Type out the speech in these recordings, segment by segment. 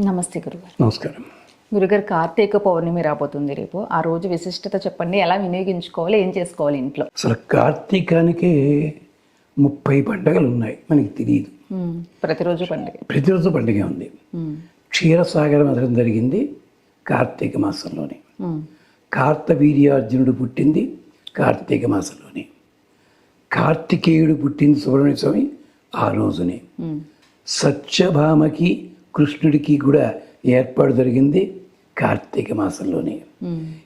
నమస్తే గురుగారు. నమస్కారం. గురుగారు కార్తీక పౌర్ణమి రాబోతుంది రేపు. ఆ రోజు విశిష్టత చెప్పండి. ఎలా వినియోగించుకోవాలి? ఏం చేసుకోవాలి ఇంట్లో? అసలు కార్తీకానికి ముప్పై పండగలు ఉన్నాయి మనకి తెలియదు. ప్రతిరోజు పండుగ. ప్రతిరోజు పండుగ ఉంది. క్షీరసాగర మధురం జరిగింది కార్తీక మాసంలోనే. కార్తవీర్యార్జునుడు పుట్టింది కార్తీక మాసంలోనే. కార్తికేయుడు పుట్టింది సుబ్రహ్మణ్య స్వామి ఆ రోజునే. సత్యభామకి కృష్ణుడికి కూడా ఏర్పాటు జరిగింది కార్తీక మాసంలోనే.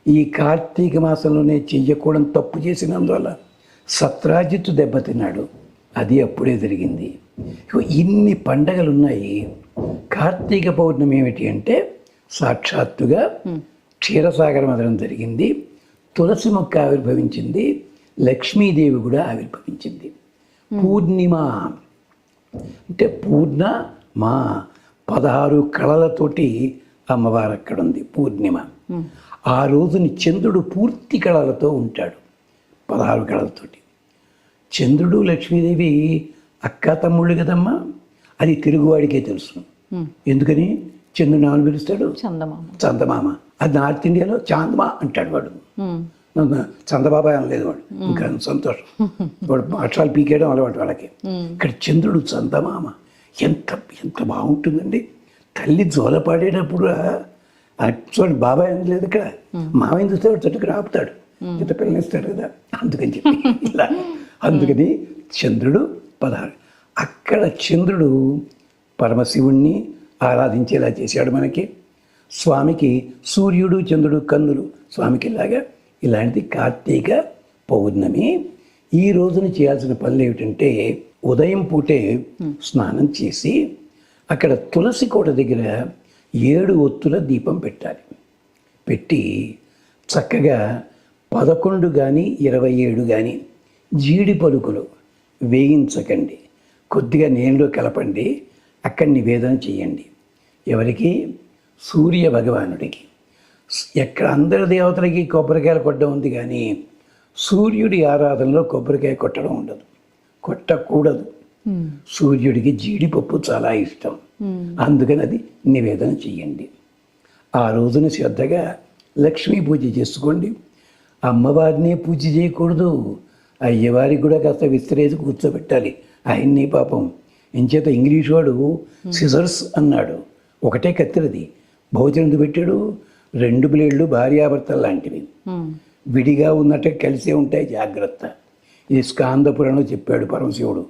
ఈ కార్తీక మాసంలోనే చెయ్యకూడని తప్పు చేసినందువల్ల సత్రాజిత్తు దెబ్బతిన్నాడు అది అప్పుడే జరిగింది. ఇన్ని పండగలు ఉన్నాయి కార్తీక పౌర్ణమి ఏమిటి అంటే సాక్షాత్తుగా క్షీరసాగర మదనం జరిగింది. తులసి మొక్క ఆవిర్భవించింది. లక్ష్మీదేవి కూడా ఆవిర్భవించింది. పూర్ణిమ అంటే పూర్ణ మా పదహారు కళలతోటి అమ్మవారు అక్కడ ఉంది పూర్ణిమ. ఆ రోజుని చంద్రుడు పూర్తి కళలతో ఉంటాడు పదహారు కళలతోటి. చంద్రుడు లక్ష్మీదేవి అక్క తమ్ముళ్ళు కదమ్మా? అది తెలుగువాడికే తెలుసు. ఎందుకని? చంద్రుడు నామని పిలుస్తాడు? చందమామ. చందమామ. అది నార్త్ ఇండియాలో చాందమా అంటాడు వాడు. చంద్రబాబాయ్ అనలేదు వాడు. ఇంకా సంతోషం. వాడు అక్షరాలు పీకేయడం అలవాటు వాళ్ళకి. ఇక్కడ చంద్రుడు చందమామ. ఎంత ఎంత బాగుంటుందండి. తల్లి జోల పాడేటప్పుడు ఆ చూడండి బాబాయ్ అనలేదు ఇక్కడ. మామయ్య చూస్తాడు చెట్టుకు ఆపుతాడు చిత్త పిల్లని ఇస్తాడు కదా. అందుకని చెప్పి ఇలా. అందుకని చంద్రుడు పదహారు. అక్కడ చంద్రుడు పరమశివుణ్ణి ఆరాధించేలా చేశాడు మనకి. స్వామికి సూర్యుడు చంద్రుడు కన్నులు. స్వామికి ఇలాగా ఇలాంటిది కార్తీక పౌర్ణమి ఈ రోజున చేయాల్సిన పనులు ఏమిటంటే ఉదయం పూటే స్నానం చేసి అక్కడ తులసి కోట దగ్గర ఏడు ఒత్తుల దీపం పెట్టాలి. పెట్టి చక్కగా పదకొండు కానీ ఇరవై ఏడు కానీ జీడి పలుకులు వేయించకండి. కొద్దిగా నీళ్ళు కలపండి. అక్కడ నివేదన చేయండి. ఎవరికి? సూర్య భగవానుడికి. ఎక్కడ అందరి దేవతలకి కొబ్బరికాయలు కొట్టడం ఉంది కానీ సూర్యుడి ఆరాధనలో కొబ్బరికాయ కొట్టడం ఉండదు. కొట్టకూడదు. సూర్యుడికి జీడిపప్పు చాలా ఇష్టం. అందుకని అది నివేదన చెయ్యండి. ఆ రోజున శ్రద్ధగా లక్ష్మీ పూజ చేసుకోండి. అమ్మవారినే పూజ చేయకూడదు. అయ్యవారికి కూడా కాస్త విస్తరేసి కూర్చోబెట్టాలి. ఆయన్ని పాపం. ఎంచేత ఇంగ్లీష్ వాడు సిజర్స్ అన్నాడు. ఒకటే కత్తిరది. భోజనం పెట్టాడు? రెండు బ్లేడ్లు భార్యాభర్తలు లాంటివి. విడిగా ఉన్నట్టే కలిసే ఉంటాయి జాగ్రత్త. ఇది స్కాందపురంలో చెప్పాడు పరమశివుడు.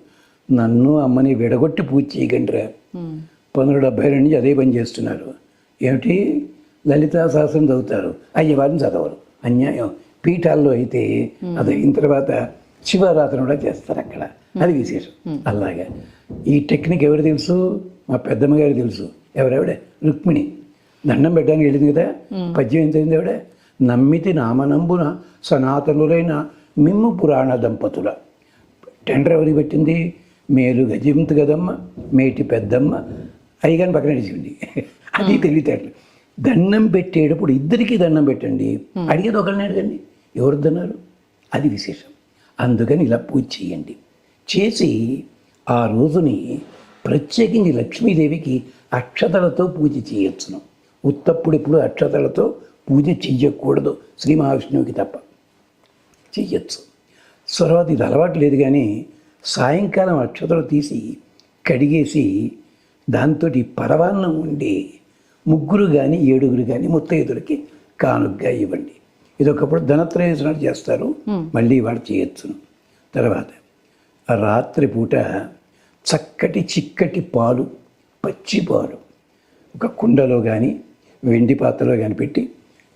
నన్ను అమ్మని విడగొట్టి పూజ చేయకండిరా మ్మ్. పంతొమ్మిది డెబ్బై రెండు నుంచి అదే పని చేస్తున్నారు. ఏమిటి? లలితా సహస్రం చదువుతారు. అయ్యవారిని చదవరు. అన్యాయం. పీఠాల్లో అయితే అది అయిన తర్వాత శివారాధన కూడా చేస్తారు అక్కడ. అది విశేషం. అలాగా. ఈ టెక్నిక్ ఎవరు తెలుసు? మా పెద్దమ్మ గారికి తెలుసు. ఎవరెవడే? రుక్మిణి. దండం పెట్టడానికి వెళ్ళింది కదా? పద్యం ఎంత అయింది ఎవడే నమ్మితి నామనంబున సనాతనులైన మిమ్ము పురాణ దంపతుల. టెండర్ ఎవరికి పెట్టింది? మేలు గజింతు కదమ్మ మేటి పెద్దమ్మ. అయ్యగాని పక్కన నడిచింది అది తెలివితేటలు. దండం పెట్టేటప్పుడు ఇద్దరికి దండం పెట్టండి. అడిగేది ఒకరిని అడగండి. ఎవరు దన్నారు అది విశేషం. అందుకని ఇలా పూజ చేయండి. చేసి ఆ రోజుని ప్రత్యేకించి లక్ష్మీదేవికి అక్షతలతో పూజ చేయొచ్చును. ఉత్తప్పుడు ఇప్పుడు అక్షతలతో పూజ చెయ్యకూడదు శ్రీ మహావిష్ణువుకి తప్ప. చెయ్యొచ్చు. తర్వాత ఇది అలవాటు లేదు కానీ సాయంకాలం అక్షతలు తీసి కడిగేసి దాంతో పరవాన్నం ఉండి ముగ్గురు కానీ ఏడుగురు కానీ ముత్తైదులకి కానుగ్గా ఇవ్వండి. ఇది ఒకప్పుడు ధనత్రయోజనాలు చేస్తారు. మళ్ళీ వాడు చేయొచ్చును తర్వాత రాత్రి పూట చక్కటి చిక్కటి పాలు పచ్చి పాలు ఒక కుండలో కానీ వెండి పాత్రలో కానీ పెట్టి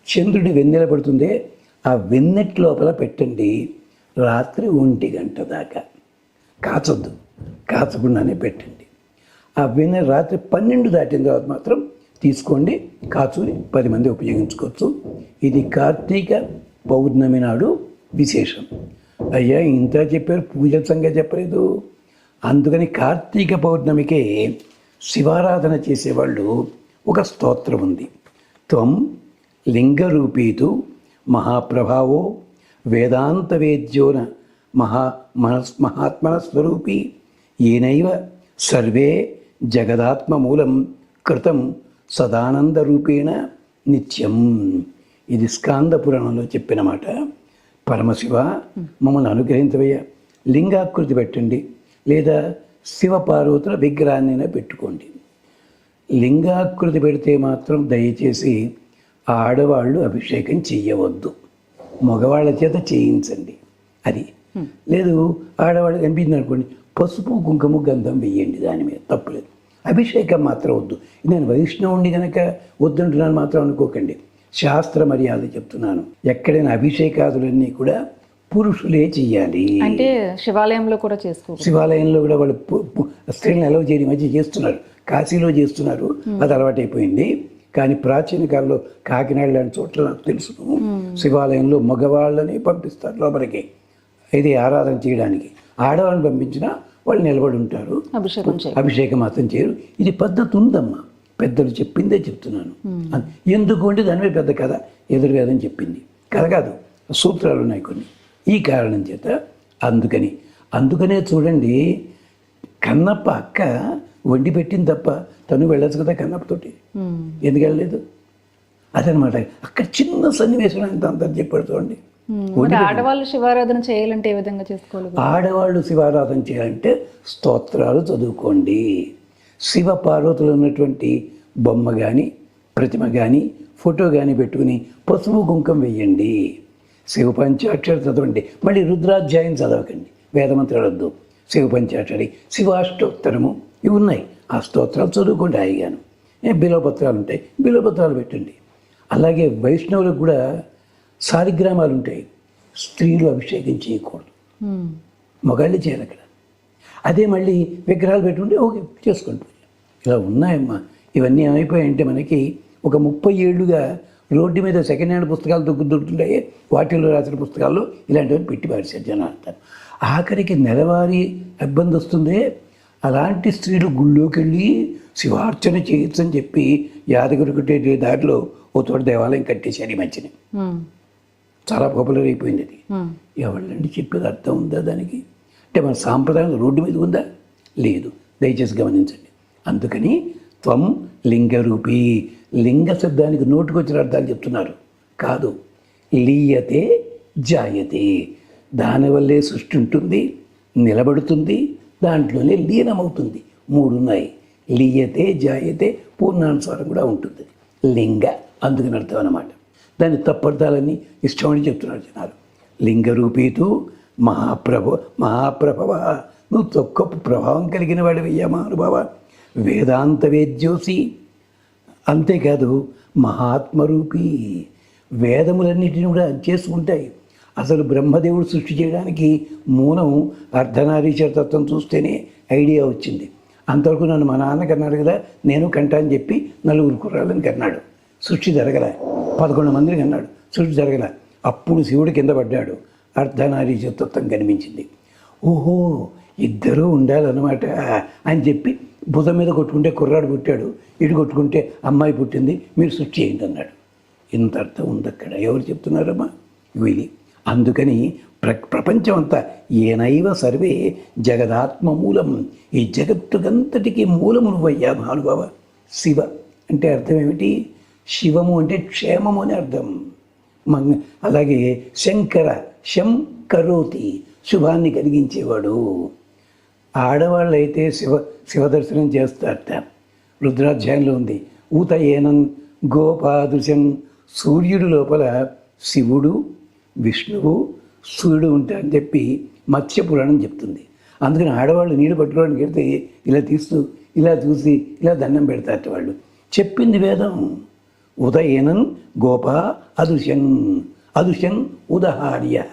చంద్రుడి వెన్నెల పడుతుందే ఆ వెన్నెట్ లోపల పెట్టండి రాత్రి ఒంటి గంట దాకా. కాచొద్దు కాచకుండానే పెట్టండి. ఆ వెన్నె రాత్రి పన్నెండు దాటిన తర్వాత మాత్రం తీసుకోండి కాచుని పది మంది ఉపయోగించుకోవచ్చు. ఇది కార్తీక పౌర్ణమి నాడు విశేషం. అయ్యా ఇంత చెప్పారు పూజల సంగతి చెప్పలేదు. అందుకని కార్తీక పౌర్ణమికే శివారాధన చేసేవాళ్ళు ఒక స్తోత్రం ఉంది. త్వం లింగరూపీతు మహాప్రభావో వేదాంతవేద్యోన మహా మనస్ మహాత్మన స్వరూపి ఏనైవ సర్వే జగదాత్మమూలం కృతం సదానంద రూపేణ నిత్యం. ఇది స్కాంద పురాణంలో చెప్పిన మాట పరమశివ మమ్మల్ని అనుగ్రహించవయ్యా లింగాకృతి పెట్టండి లేదా శివపార్వతుల విగ్రహాన్ని పెట్టుకోండి. లింగాకృతి పెడితే మాత్రం దయచేసి ఆడవాళ్ళు అభిషేకం చెయ్యవద్దు. మగవాళ్ళ చేత చేయించండి. అది. లేదు ఆడవాళ్ళు కనిపించింది అనుకోండి పసుపు కుంకుమ గంధం వెయ్యండి దాని మీద. తప్పులేదు. అభిషేకం మాత్రం వద్దు. నేను వైష్ణవుణ్ణి కనుక వద్దంటున్నాను మాత్రం అనుకోకండి. శాస్త్ర మర్యాద చెప్తున్నాను. ఎక్కడైనా అభిషేకాదులన్నీ కూడా పురుషులే చెయ్యాలి. అంటే శివాలయంలో కూడా చేసుకో శివాలయంలో కూడా వాళ్ళు స్త్రీలను ఎలా చేయడం మధ్య చేస్తున్నారు. కాశీలో చేస్తున్నారు. అది అలవాటైపోయింది. కానీ ప్రాచీన కాలంలో కాకినాడ లాంటి చోట్ల నాకు తెలుసు. శివాలయంలో మగవాళ్ళని పంపిస్తారు లోపలికి. ఇది ఆరాధన చేయడానికి. ఆడవాళ్ళని పంపించినా వాళ్ళు నిలబడి ఉంటారు. అభిషేకం మాత్రం చేయరు. ఇది పద్ధతి ఉందమ్మా. పెద్దలు చెప్పిందే చెప్తున్నాను. అన్- ఎందుకు అంటే దాని మీద పెద్ద కథ ఎదురువేదని చెప్పింది. కథ కాదు సూత్రాలు ఉన్నాయి కొన్ని. ఈ కారణం చేత అందుకని. అందుకనే చూడండి కన్నప్ప అక్క వండి పెట్టింది తప్ప తను వెళ్ళచ్చు కదా కన్నప్పతోటి. ఎందుకు వెళ్ళలేదు? అదనమాట అక్కడ చిన్న సన్నివేశం అంత అంత చెప్పాడు చూడండి. ఆడవాళ్ళు శివారాధన చేయాలంటే ఏ విధంగా చేసుకోవాలి? ఆడవాళ్ళు శివారాధన చేయాలంటే స్తోత్రాలు చదువుకోండి. శివ పార్వతులు ఉన్నటువంటి బొమ్మ కానీ ప్రతిమ కానీ ఫోటో కానీ పెట్టుకుని పసుపు కుంకం వేయండి శివ పంచాక్షరి చదవండి. మళ్ళీ రుద్రాధ్యాయం చదవకండి. వేదమంత్రాలు వద్దు. శివ పంచాక్షరి శివాష్టోత్తరము ఇవి ఉన్నాయి. ఆ స్తోత్రాలు చదువుకోండి హాయిగాను. ఏ బిలోపత్రాలు ఉంటాయి. బిలోపత్రాలు పెట్టండి. అలాగే వైష్ణవులకు కూడా సాలిగ్రామాలు ఉంటాయి. స్త్రీలు అభిషేకం చేయకూడదు. మగాళ్ళే చేయాలి అక్కడ. అదే మళ్ళీ విగ్రహాలు పెట్టుకుంటే ఓకే చేసుకోండి పూజ ఇలా ఉన్నాయమ్మా. ఇవన్నీ ఏమైపోయాయంటే మనకి ఒక ముప్పై ఏళ్ళుగా రోడ్డు మీద సెకండ్ హ్యాండ్ పుస్తకాలు దొక్కు దొరుకుతుంటాయి. వాటిల్లో రాసిన పుస్తకాల్లో ఇలాంటివన్నీ పెట్టి పారేసారు జనాలు అంటారు ఆఖరికి నెలవారీ ఇబ్బంది వస్తుంది అలాంటి స్త్రీలు గుళ్ళోకి వెళ్ళి శివార్చన చేయొచ్చు అని చెప్పి యాదగిరి కట్టే దారిలో ఓ తోట దేవాలయం కట్టేశారు ఈ మధ్యన. చాలా పాపులర్ అయిపోయింది అది. ఎవళ్ళండి చెప్పేది అర్థం ఉందా దానికి? అంటే మన సాంప్రదాయం రోడ్డు మీద ఉందా? లేదు. దయచేసి గమనించండి. అందుకని త్వం లింగరూపి లింగ శబ్దానికి నోటుకొచ్చిన అర్థాలు చెప్తున్నారు. కాదు లీయతే జాయతే. దానివల్లే సృష్టి ఉంటుంది నిలబడుతుంది దాంట్లోనే లీనమవుతుంది. మూడు ఉన్నాయి లీయతే జాయతే పూర్ణానుసారం కూడా ఉంటుంది. లింగ అందుకని అర్థం అన్నమాట. దాని తప్పర్థాలన్నీ ఇష్టమని చెప్తున్నారు జనాలు. లింగరూపీతు మహాప్రభు మహాప్రభవ. నువ్వు తొక్క ప్రభావం కలిగిన వాడివయ్యా మహానుభావ. వేదాంత వేద్యోసి. అంతేకాదు మహాత్మరూపి. వేదములన్నిటిని కూడా చేసుకుంటాయి. అసలు బ్రహ్మదేవుడు సృష్టి చేయడానికి మూలం అర్ధనారీశ్వర తత్వం చూస్తేనే ఐడియా వచ్చింది. అంతవరకు నన్ను మా నాన్న అన్నాడు కదా నేను కంటా అని చెప్పి నలుగురు కుర్రాళ్ళని కన్నాడు. సృష్టి జరగలే. పదకొండు మందిని కన్నాడు. సృష్టి జరగలే. అప్పుడు శివుడు కింద పడ్డాడు. అర్ధనారీశ్వర తత్వం కనిపించింది. ఓహో ఇద్దరూ ఉండాలన్నమాట అని చెప్పి భుజం మీద కొట్టుకుంటే కుర్రాడు పుట్టాడు. ఇటు కొట్టుకుంటే అమ్మాయి పుట్టింది. మీరు సృష్టి చేయండి అన్నాడు. ఇంత అర్థం ఉంది అక్కడ ఎవరు చెప్తున్నారమ్మా? వీలి అందుకని ప్ర ప్రపంచమంతా ఏనైవ సర్వే జగదాత్మ మూలం ఈ జగత్తుకంతటికి మూలము నువ్వయ్యా మహానుభావ. శివ అంటే అర్థం ఏమిటి శివము అంటే క్షేమము అని అర్థం. మంగ అలాగే శంకర శం కరోతి శుభాన్ని కలిగించేవాడు. ఆడవాళ్ళైతే శివ శివదర్శనం చేస్తారట. రుద్రాధ్యాయంలో ఉంది. ఊత ఏనం గోపాదృశం సూర్యుడు లోపల శివుడు విష్ణువు సూర్యుడు ఉంటారని చెప్పి మత్స్య పురాణం చెప్తుంది. అందుకని ఆడవాళ్ళు నీళ్ళు పట్టుకోవడానికి వెళ్తే ఇలా తీస్తూ ఇలా చూసి ఇలా దండం పెడతారట వాళ్ళు. చెప్పింది వేదం. ఉదయనన్ గోప అదృశ్యన్ అదృశ్యన్ ఉదహార్య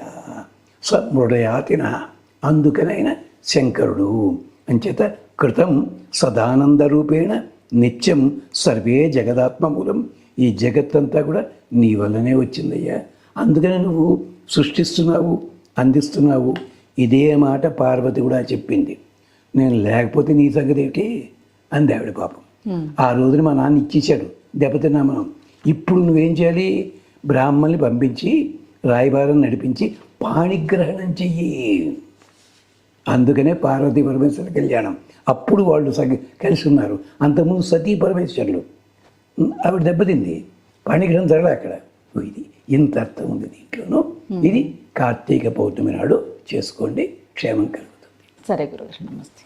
సమృడయాతిన అందుకనైన శంకరుడు. అంచేత కృతం సదానంద రూపేణ నిత్యం సర్వే జగదాత్మమూలం. ఈ జగత్తంతా కూడా నీ వల్లనే వచ్చిందయ్యా. అందుకని నువ్వు సృష్టిస్తున్నావు అందిస్తున్నావు. ఇదే మాట పార్వతి కూడా చెప్పింది. నేను లేకపోతే నీ సంగతి ఏమిటి? అంది ఆవిడ పాపం ఆ రోజున మా నాన్న ఇచ్చేశాడు దెబ్బతిన్నా మనం ఇప్పుడు నువ్వేం చేయాలి? బ్రాహ్మణ్ని పంపించి రాయబారం నడిపించి పాణిగ్రహణం చెయ్యి. అందుకనే పార్వతీ పరమేశ్వర కళ్యాణం. అప్పుడు వాళ్ళు సగ కలిసి ఉన్నారు. అంతకుముందు సతీ పరమేశ్వరులు. ఆవిడ దెబ్బతింది. పాణిగ్రహం జరగలే అక్కడ. ఇది ఇంత అర్థం ఉంది దీంట్లోనూ. ఇది కార్తీక పౌర్ణమి నాడు చేసుకోండి క్షేమం కలుగుతుంది. సరే గురుగారు నమస్తే.